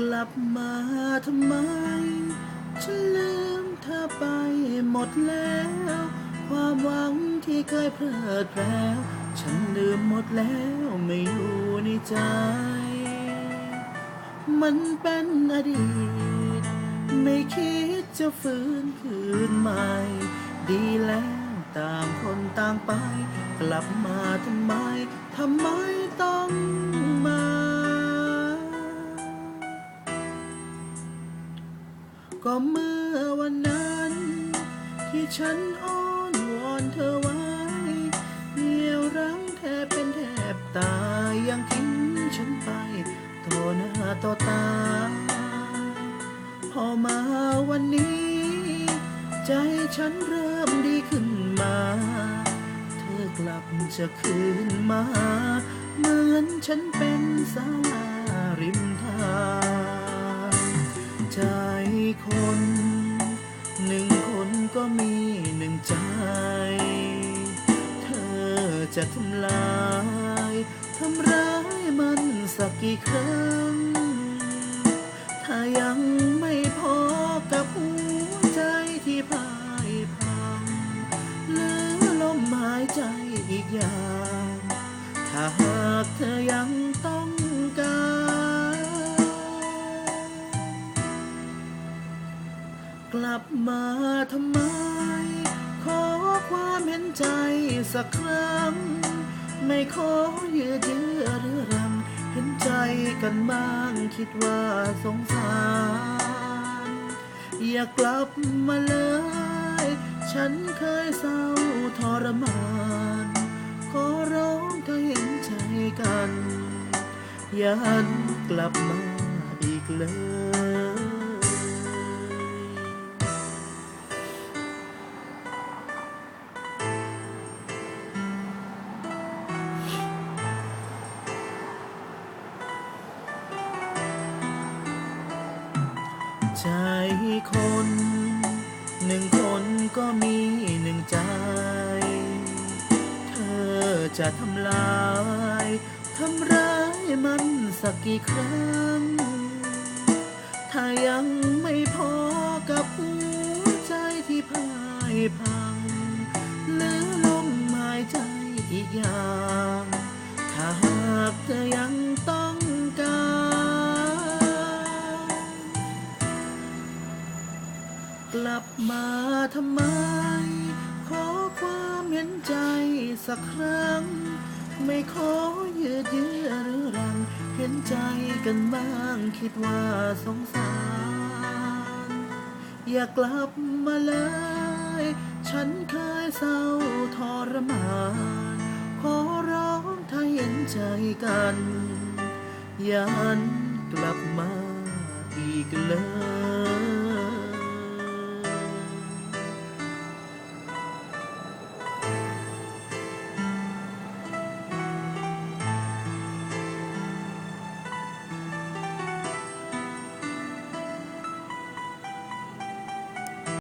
กลับมาทำไม ฉันลืมเธอไปหมดแล้ว ความหวังที่เคยเพลิดเพลินฉันลืมหมดแล้วไม่อยู่ในใจ มันเป็นอดีต ไม่คิดจะฟื้นคืนใหม่ ดีแล้วต่างคนต่างไป กลับมาทำไม ทำไมต้อง ก็เมื่อวันนั้น ที่ฉันอ้อนวอนเธอไว้เหนียวรั้งแทบเป็นแทบตายยังทิ้งฉันไปต่อหน้าต่อตา พอมาวันนี้ ใจฉันเริ่มดีขึ้นมา เธอกลับจะคืนมา เหมือนฉันเป็นสาลาริมทางใจ คน หนึ่งคนก็มีหนึ่งใจ เธอจะทำลายทำร้ายมันสักกี่ครั้ง ถ้ายังไม่พอกับหัวใจที่พ่ายพังเหลือลมหายใจอีกอย่าง ถ้าหากเธอยังต้องการ ลับมาทำไม ขอความเห็นใจสักครั้ง ไม่ขอยืดเยื้อเรื้อรัง เห็นใจกันบ้างคิดว่าสงสาร อย่ากลับมาเลย ฉันเคยเศร้าทรมาน ขอร้องเธอเห็นใจกัน อย่าหันกลับมาอีกเลย ใจคน หนึ่งคนก็มีหนึ่งใจ เธอจะทำลายทำร้ายมันสักกี่ครั้ง ถ้ายังไม่พอกับหัวใจที่พ่ายพัง ลับมาทำไม ขอความเห็นใจสักครั้ง ไม่ขอยืดเยื้อหรือรัง เห็นใจกันบ้างคิดว่าสงสาร อย่ากลับมาเลย ฉันเคยเศร้าทรมาน ขอร้องถ้าเห็นใจกันอย่าหันกลับมาอีกเลย